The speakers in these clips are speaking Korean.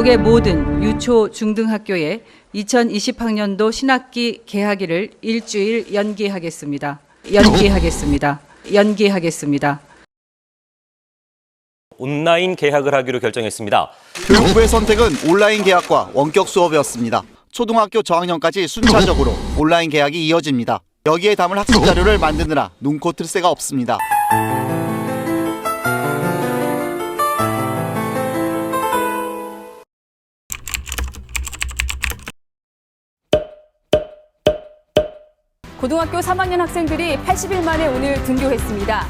전국의 모든 유초 중등학교에 2020학년도 신학기 개학일을 일주일 연기하겠습니다. 연기하겠습니다. 연기하겠습니다. 온라인 개학을 하기로 결정했습니다. 교육부의 선택은 온라인 개학과 원격 수업이었습니다. 초등학교 저학년까지 순차적으로 온라인 개학이 이어집니다. 여기에 담을 학습 자료를 만드느라 눈코 틀 새가 없습니다. 고등학교 3학년 학생들이 80일 만에 오늘 등교했습니다.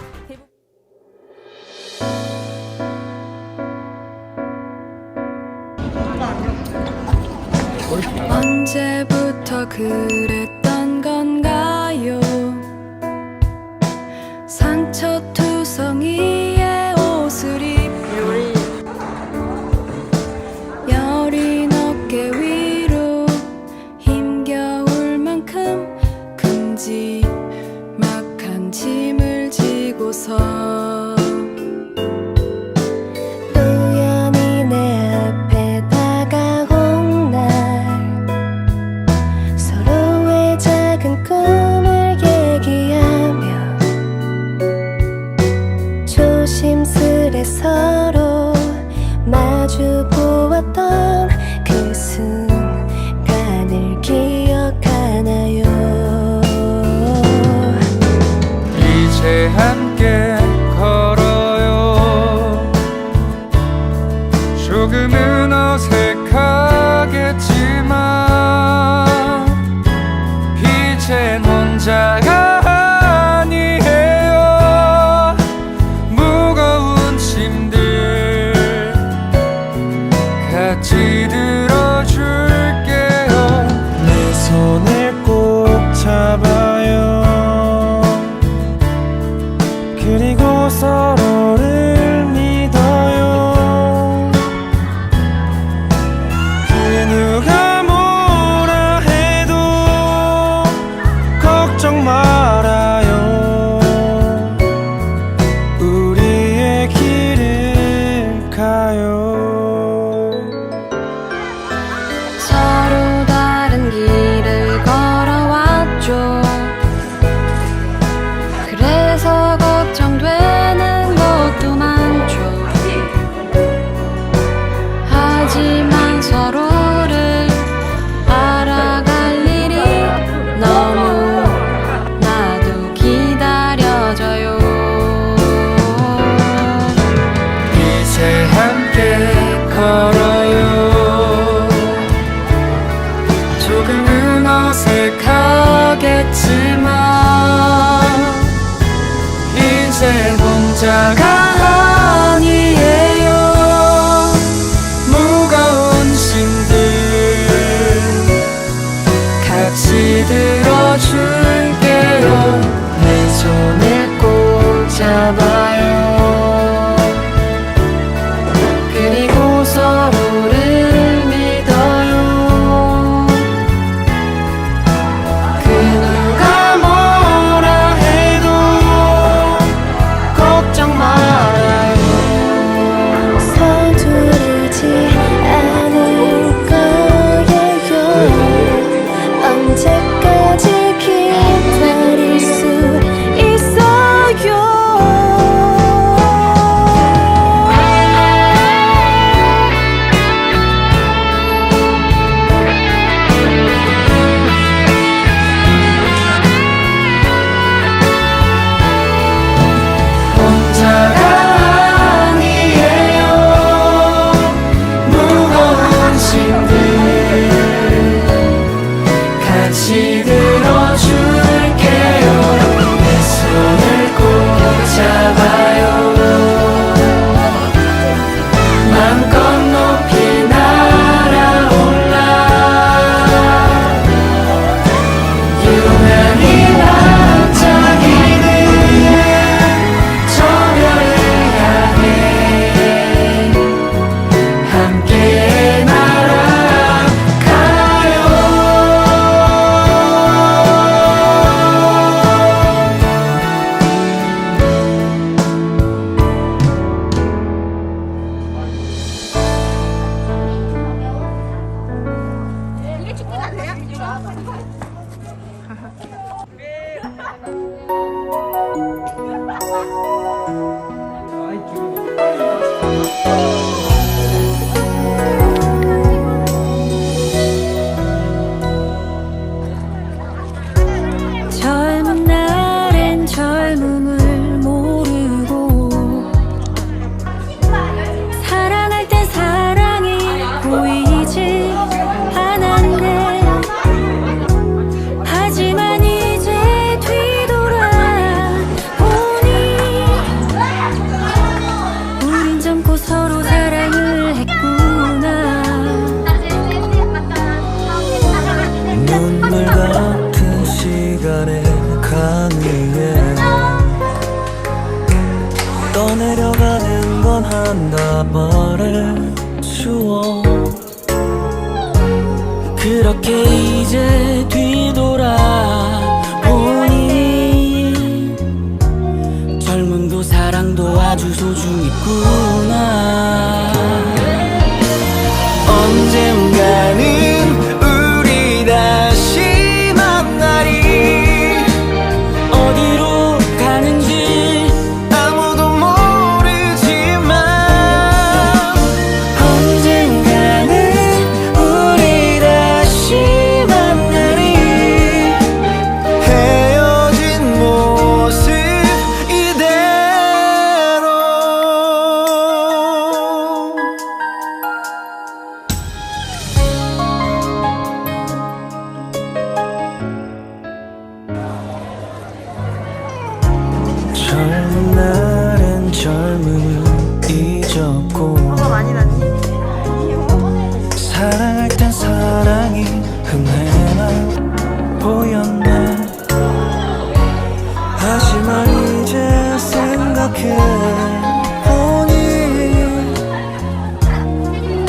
언제부터 그랬 그리고 서로 조금은 어색하겠지만 이제 혼자가 그렇게 이제 뒤돌아 보니 젊음도 사랑도 아주 소중했고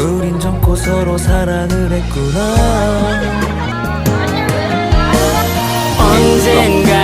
우린 젊고 서로 사랑을 했구나. 언젠가